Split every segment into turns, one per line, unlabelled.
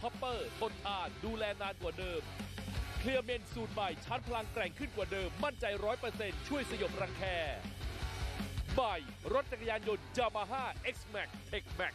คเรียคอปเปอร์ทนทานดูแลนานกว่าเดิม เคลียร์เมนสูตรใหม่ชาร์จพลังแกร่งขึ้นกว่าเดิม มั่นใจร้อยเปอร์เซ็นต์ช่วยสยบรังแคใหม่รถจักรยานยนต์ Yamaha X-Max Tech Max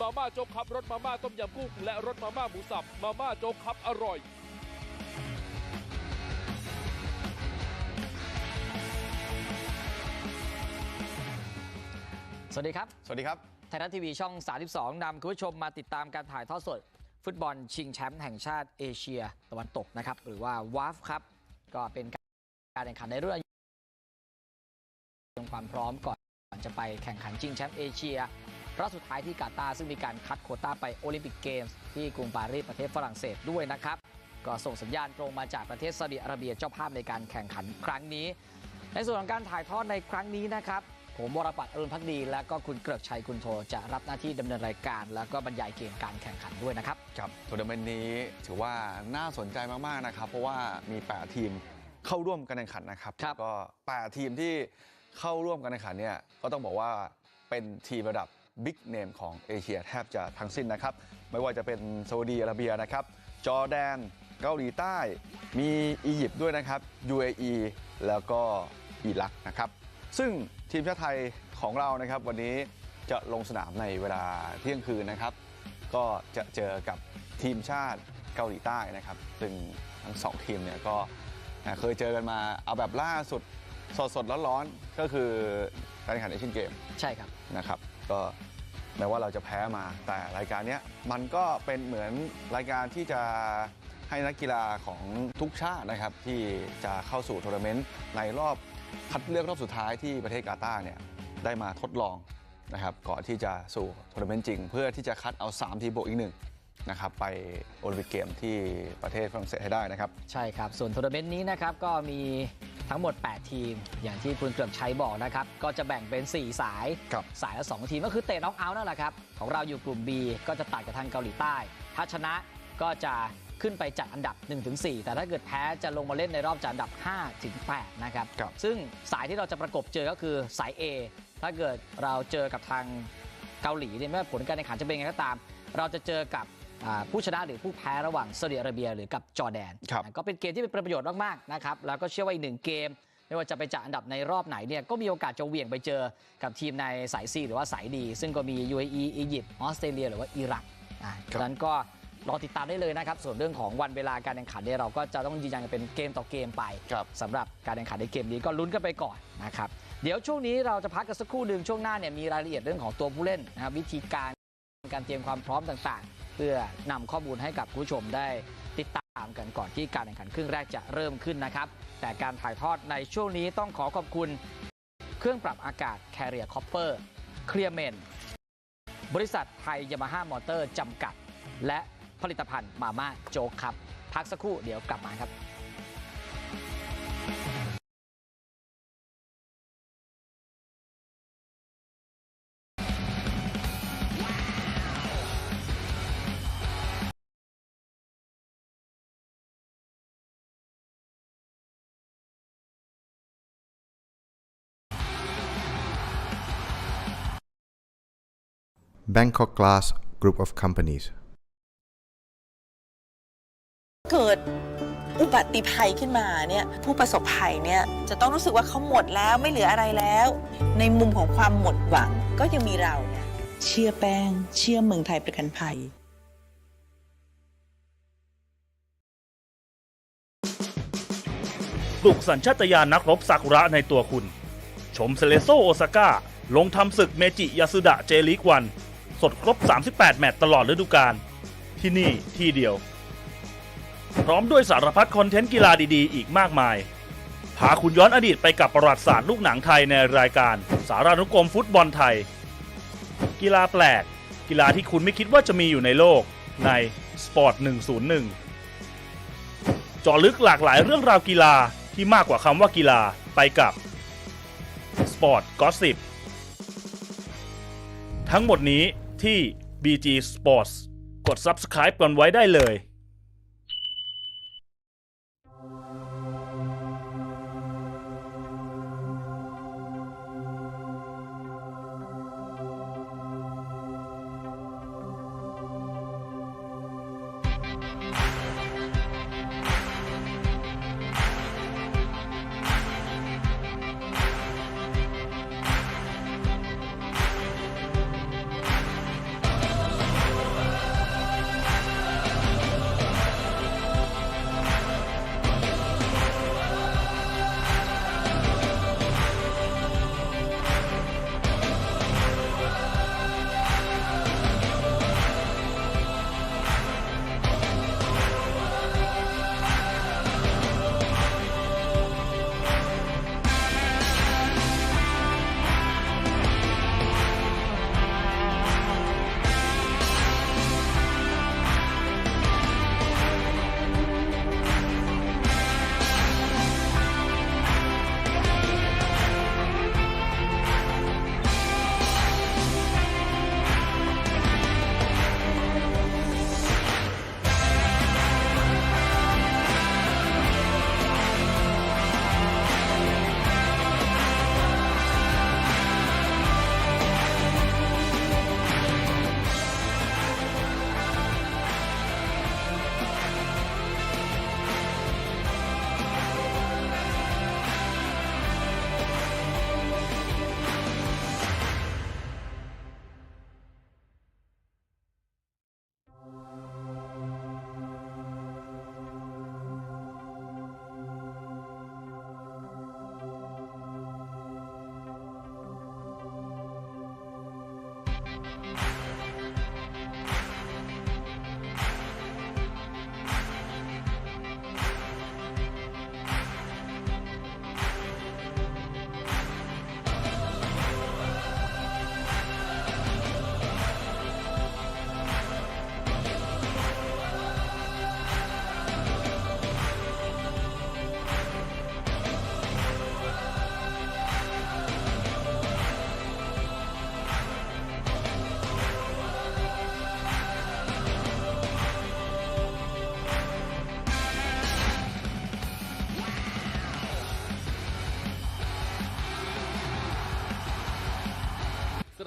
มาม่าโจ๊กครับรสมาม่าต้มยำกุ้งและรสมาม่าหมูสับมาม่าโจ๊กครับอร่อย
สวัสดีครับ
สวัสดีครับ
ไท ยรัฐทีวีช่อง 32 นำคุณผู้ชมมาติดตามการถ่ายทอดสด ฟุตบอลชิงแชมป์แห่งชาติเอเชียตะวันตกนะครับ หรือว่าวาฟครับ ก็เป็นการแข่งขันในรุ่นอายุเตรียมความพร้อมก่อนจะไปแข่งขันชิงแชมป์เอเชียรอบสุดท้ายที่กาตาร์ซึ่งมีการคัดโคต้าไปโอลิมปิกเกมส์ที่กรุงปารีสประเทศฝรั่งเศสด้วยนะครับ ก็ส่งสัญญาณตรงมาจากประเทศซาอุดิอาระเบียเจ้าภาพในการแข่งขันครั้งนี้ ในส่วนของการถ่ายทอดในครั้งนี้นะครับ ผมวรปัตรอรุณพักดี และก็คุณเกริกชัยคุณโทจะรับหน้าที่ดำเนินรายการ แล้วก็บรรยายเกมการแข่งขันด้วยนะครับ
ครับทัวร์นาเมนต์นี้ถือว่าน่าสนใจมากๆนะครับ เพราะว่ามี8ทีมเข้าร่วมการแข่งขันนะครับ
ครับ
ก็8ทีมที่เข้าร่วมการแข่งขันเนี่ยก็ต้องบอกว่าเป็นทีมระดับบิ๊กเนมของเอเชียแทบจะทั้งสิ้นนะครับ ไม่ว่าจะเป็นซาอุดีอาระเบียนะครับ จอร์แดน เกาหลีใต้ มีอียิปต์ด้วยนะครับ UAE แล้วก็อิรักนะครับ ซึ่งทีมชาติไทยของเรานะครับ วันนี้จะลงสนามในเวลาเที่ยงคืนนะครับ ก็จะเจอกับทีมชาติเกาหลีใต้นะครับซึ่งทั้งสองทีมเนี่ยก็เคยเจอกันมาเอาแบบล่าสุดสดสดร้อนๆก็คือการแข่งขันเอเชียนเกม
ใช่ครับ
นะครับ ก็แม้ว่าเราจะแพ้มา แต่รายการนี้มันก็เป็นเหมือนรายการที่จะให้นักกีฬาของทุกชาตินะครับ ที่จะเข้าสู่ทัวร์นาเมนต์ในรอบ คัดเลือกรอบสุดท้ายที่ประเทศกาตาร์เนี่ยได้มาทดลองนะครับก่อนที่จะสู่ทัวร์นาเมนต์จริง เพื่อที่จะคัดเอา 3 ทีมบวกอีกหนึ่งนะครับไปโอลิมปิกเกมที่ประเทศฝรั่งเศสให้ได้นะครับ
ใช่ครับ ส่วนทัวร์นาเมนต์นี้นะครับก็มีทั้งหมด 8 ทีม อย่างที่คุณเกริกชัยบอกนะครับ ก็จะแบ่งเป็น 4 สาย
ครับ
สายละ 2 ทีมก็คือเตะน็อกเอาท์นั่นแหละครับ ของเราอยู่กลุ่ม B ก็จะตัดกับทางเกาหลีใต้ ถ้าชนะก็จะ ขึ้นไปจัดอันดับ 1-4 แต่ถ้าเกิดแพ้จะลงมาเล่นในรอบจัดอันดับ 5-8 นะครับ
ครับ
ซึ่งสายที่เราจะประกบเจอก็คือสาย A ถ้าเกิดเราเจอกับทางเกาหลีเนี่ยไม่ว่าผลการแข่งขันจะเป็นยังไงก็ตาม เราจะเจอกับอ่าผู้ชนะหรือผู้แพ้ระหว่างซาอุดิอาระเบียหรือกับจอร์แดน
ครับ
ก็เป็นเกมที่เป็นประโยชน์มากๆนะครับแล้วก็เชื่อว่าอีกหนึ่งเกม ไม่ว่าจะไปจัดอันดับในรอบไหนเนี่ยก็มีโอกาสจะเหวี่ยงไปเจอกับทีมในสาย C หรือว่าสายดี ซึ่งก็มี UAE อียิปต์ออสเตรเลียหรือว่าอิรักอ่า
ครั
ฉะ
บ
นั้นก็ รอติดตามได้เลยนะครับ ส่วนเรื่องของวันเวลาการแข่งขันเนี่ยเราก็จะต้องยืนยันกันเป็นเกมต่อเกมไป
ครับ
สำหรับการแข่งขันในเกมนี้ก็ลุ้นกันไปก่อนนะครับเดี๋ยวช่วงนี้เราจะพักกันสักครู่หนึ่งช่วงหน้าเนี่ยมีรายละเอียดเรื่องของตัวผู้เล่นนะครับวิธีการการเตรียมความพร้อมต่างๆ เพื่อนำข้อมูลให้กับคุณผู้ชมได้ติดตามกันก่อนที่การแข่งขันครึ่งแรกจะเริ่มขึ้นนะครับ แต่การถ่ายทอดในช่วงนี้ต้องขอขอบคุณ เครื่องปรับอากาศ Carrier Copper เคลียร์เมนบริษัทไทยยามาฮ่ามอเตอร์จำกัด และ ผลิตภัณฑ์มาม่าโจ๊กครับ พักสักครู่เดี๋ยวกลับมาครับ
Bangkok Glass Group of Companies
เกิดอุบัติภัยขึ้นมาเนี่ยผู้ประสบภัยเนี่ยจะต้องรู้สึกว่าเขาหมดแล้วไม่เหลืออะไรแล้ว ในมุมของความหมดหวังก็ยังมีเราเนี่ยเชื่อแป้ง เชื่อเมืองไทยประกันภัย
ปลุกสัญชาตญาณนักรบซากุระในตัวคุณ ชมเซเลโซโอซาก้าลงทำศึกเมจิยาสุดะเจลิกวัน สดครบ 38 แมตตช์ตลอดฤดูกาลที่นี่ที่เดียว พร้อมด้วยสารพัดคอนเทนต์กีฬาดีๆ อีกมากมาย พาคุณย้อนอดีตไปกับประวัติศาสตร์ลูกหนังไทยในรายการ สารานุกรมฟุตบอลไทย กีฬาแปลก กีฬาที่คุณไม่คิดว่าจะมีอยู่ในโลกในสปอร์ต101เจาะลึกหลากหลายเรื่องราวกีฬาที่มากกว่าคำว่ากีฬาไปกับ Sport Gossip ทั้งหมดนี้ที่ BG Sports กด Subscribe กันไว้ได้เลย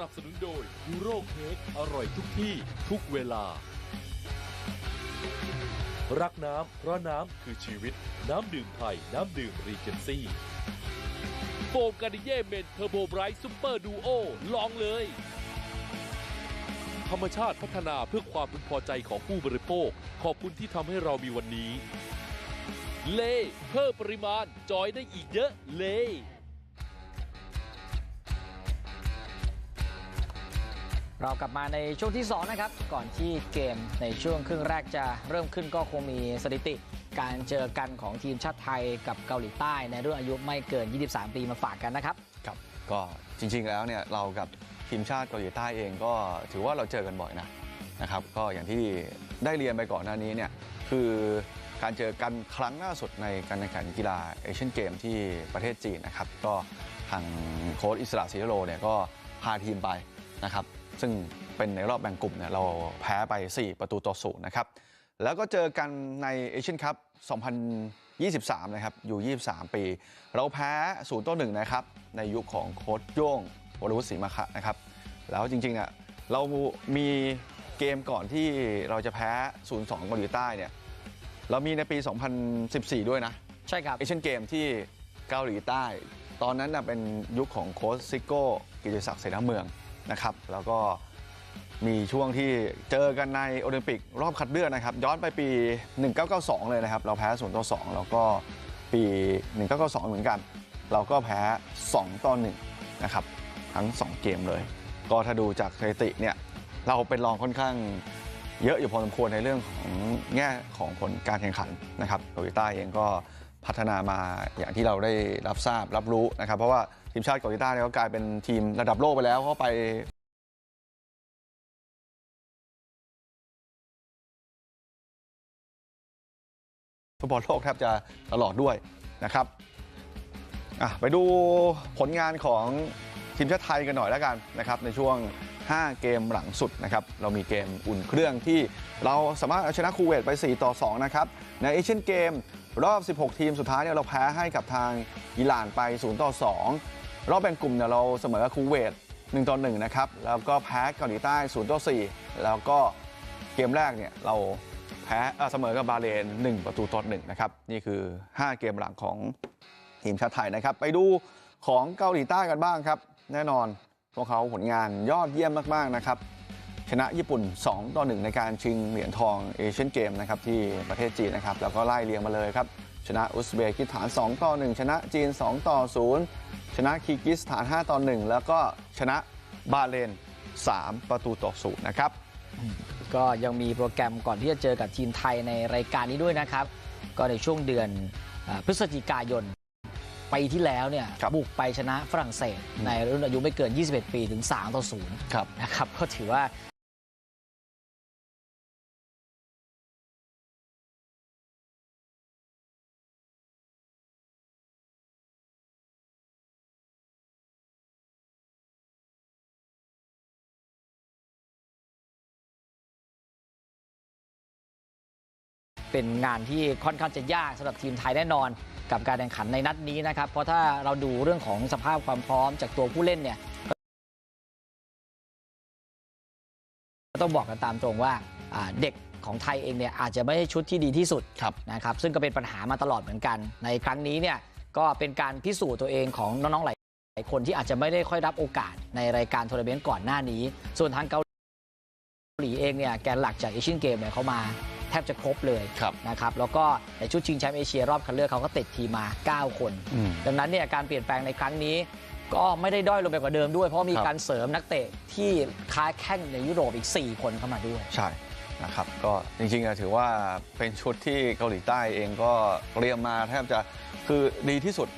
บ
สนุนโดยยูโรเค้กอร่อยทุกที่ทุกเวลา รักน้ำเพราะน้ำคือชีวิต น้ำดื่มไทย น้ำดื่มรีเจนซี่โฟมการิเย่เมนเทอร์โบไบรท์ซูเปอร์ดูโอลองเลย ธรรมชาติพัฒนาเพื่อความพึงพอใจของผู้บริโภค ขอบคุณที่ทำให้เรามีวันนี้ เล่เพิ่มปริมาณจอยได้อีกเยอะเล
เรากลับมาในช่วงที่ 2 นะครับ ก่อนที่เกมในช่วงครึ่งแรกจะเริ่มขึ้นก็คงมีสถิติ การเจอกันของทีมชาติไทยกับเกาหลีใต้ ในรุ่นอายุไม่เกิน 23 ปีมาฝากกันนะครับ
ครับก็จริง ๆ แล้วเนี่ยเรากับทีมชาติเกาหลีใต้เองก็ถือว่าเราเจอกันบ่อยนะนะครับ ก็อย่างที่ได้เรียนไปก่อนหน้านี้เนี่ยคือการเจอกันครั้งล่าสุดในการแข่งขันกีฬาเอเชียนเกมที่ประเทศจีนนะครับ ก็ทางโค้ชอิสระศรีโรเนี่ยก็พาทีมไปนะครับ ซึ่งเป็นในรอบแบ่งกลุ่มเนี่ยเราแพ้ไป 4 ประตูต่อศูนย์นะครับ แล้วก็เจอกันในเอเชียนคัพ 2023 นะครับ อยู่ 23 ปี เราแพ้0ต่อ1นะครับ ในยุคของโค้ชโย่งวรวุฒิศรีมาคะนะครับ แล้วจริงๆอะเรามีเกมก่อนที่เราจะแพ้ 0-2เกาหลีใต้เนี่ยเรามีในปี 2014 ด้วยนะ
ใช่ครับ
เอเชียนเกมที่เกาหลีใต้ ตอนนั้นนะเป็นยุคของโค้ชซิโก้กิติศักดิ์เสนาเมือง นะครับ แล้วก็มีช่วงที่เจอกันในโอลิมปิกรอบคัดเลือกนะครับ ย้อนไปปี 1992 เลยนะครับ เราแพ้0ต่อ2แล้วก็ปี 1992 เหมือนกัน เราก็แพ้ 2 ต่อ 1 นะครับ ทั้ง 2 เกมเลย ก็ถ้าดูจากสถิติเนี่ย เราเป็นรองค่อนข้างเยอะอยู่พอสมควรในเรื่องของแง่ของผลการแข่งขันนะครับเกาหลีใต้เองก็พัฒนามาอย่างที่เราได้รับทราบรับรู้นะครับ เพราะว่า ทีมชาติเกาหลีใต้เนี่ยก็กลายเป็นทีมระดับโลกไปแล้วเขาไปฟุตบอลโลกแทบจะตลอดด้วยนะครับไปดูผลงานของทีมชาติไทยกันหน่อยแล้วกันนะครับในช่วง 5 เกมหลังสุดนะครับเรามีเกมอุ่นเครื่องที่เราสามารถเอาชนะคูเวตไป 4 ต่อ 2 นะครับ ในเอเชียนเกมรอบ 16 ทีมสุดท้ายเนี่ยเราแพ้ให้กับทางอิหร่านไป 0 ต่อ 2 รอบแบ่งกลุ่มเนี่ยเราเสมอกับคูเวต1ต่อ1นะครับแล้วก็แพ้เกาหลีใต้0ต่อ4แล้วก็เกมแรกเนี่ยเราแพ้เสมอกับบาเรน1 ประตูต่อหนึ่งนะครับนี่คือ 5 เกมหลังของทีมชาติไทยนะครับ ไปดูของเกาหลีใต้กันบ้างครับ แน่นอนพวกเขาผลงานยอดเยี่ยมมาก ๆ นะครับ ชนะญี่ปุ่น 2 ต่อ 1 ในการชิงเหรียญทองเอเชียนเกมนะครับที่ประเทศจีนนะครับ แล้วก็ไล่เรียงมาเลยครับ ชนะอุซเบกิสถาน 2 ต่อ 1 ชนะจีน 2 ต่อ 0 ชนะคีร์กิสถาน 5 ต่อ 1 แล้วก็ชนะบาห์เรน3 ประตูต่อ 0 นะครับ
ก็ยังมีโปรแกรมก่อนที่จะเจอกับทีมไทยในรายการนี้ด้วยนะครับ ก็ในช่วงเดือนอ่าพฤศจิกายนปีที่แล้วเนี่ย
ครับ
บุกไปชนะฝรั่งเศส ในรุ่นอายุไม่เกิน 21 ปีถึง 3 ต่อ0
ครับ
นะครับ ก็ถือว่า เป็นงานที่ค่อนข้างจะยากสำหรับทีมไทยแน่นอน กับการแข่งขันในนัดนี้นะครับ เพราะถ้าเราดูเรื่องของสภาพความพร้อมจากตัวผู้เล่นเนี่ยก็ต้องบอกกันตามตรงว่าอ่าเด็กของไทยเองเนี่ยอาจจะไม่ใช่ชุดที่ดีที่สุด
ครับ
นะครับซึ่งก็เป็นปัญหามาตลอดเหมือนกัน ในครั้งนี้เนี่ยก็เป็นการพิสูจน์ตัวเองของน้องๆหลายคนที่อาจจะไม่ได้ค่อยรับโอกาสในรายการทัวร์นาเมนต์ก่อนหน้านี้ ส่วนทางเกาหลีเองเนี่ยแกนหลักจากเอเชียนเกมเนี่ยเขามา แทบจะครบเลย
ครับ
นะครับแล้วก็ในชุดชิงแชมป์เอเชียรอบคัดเลือกเขาก็ติดทีมมา9 คน
อืม
ดังนั้นเนี่ยการเปลี่ยนแปลงในครั้งนี้ ก็ไม่ได้ด้อยลงไปกว่าเดิมด้วย เพราะมี
ครับ
การเสริมนักเตะที่ค้าแข้งในยุโรปอีก 4 คนเข้ามาด้วย
ใช่นะครับก็จริงๆอะถือว่าเป็นชุดที่เกาหลีใต้เองก็เตรียมมาแทบจะคือดีที่สุด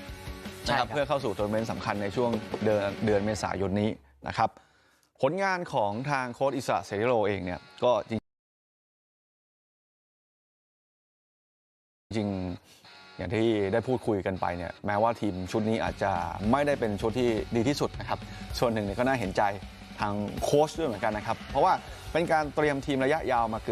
ใช่
นะค
ครั
รับบเพื่อเข้าสู่ทัวร์นาเมนต์สำคัญในช่วงเดือนเดือนเมษายนนี้นะครับผลงานของทางโค้ชอิสระเสรีโรเองเนี่ยก็จริง จริงอย่างที่ได้พูดคุยกันไปเนี่ยแม้ว่าทีมชุดนี้อาจจะไม่ได้เป็นชุดที่ดีที่สุดนะครับส่วนหนึ่งเนี่ยก็น่าเห็นใจทางโค้ชด้วยเหมือนกันนะครับ เพราะว่าเป็นการเตรียมทีมระยะยาวมาเกือบ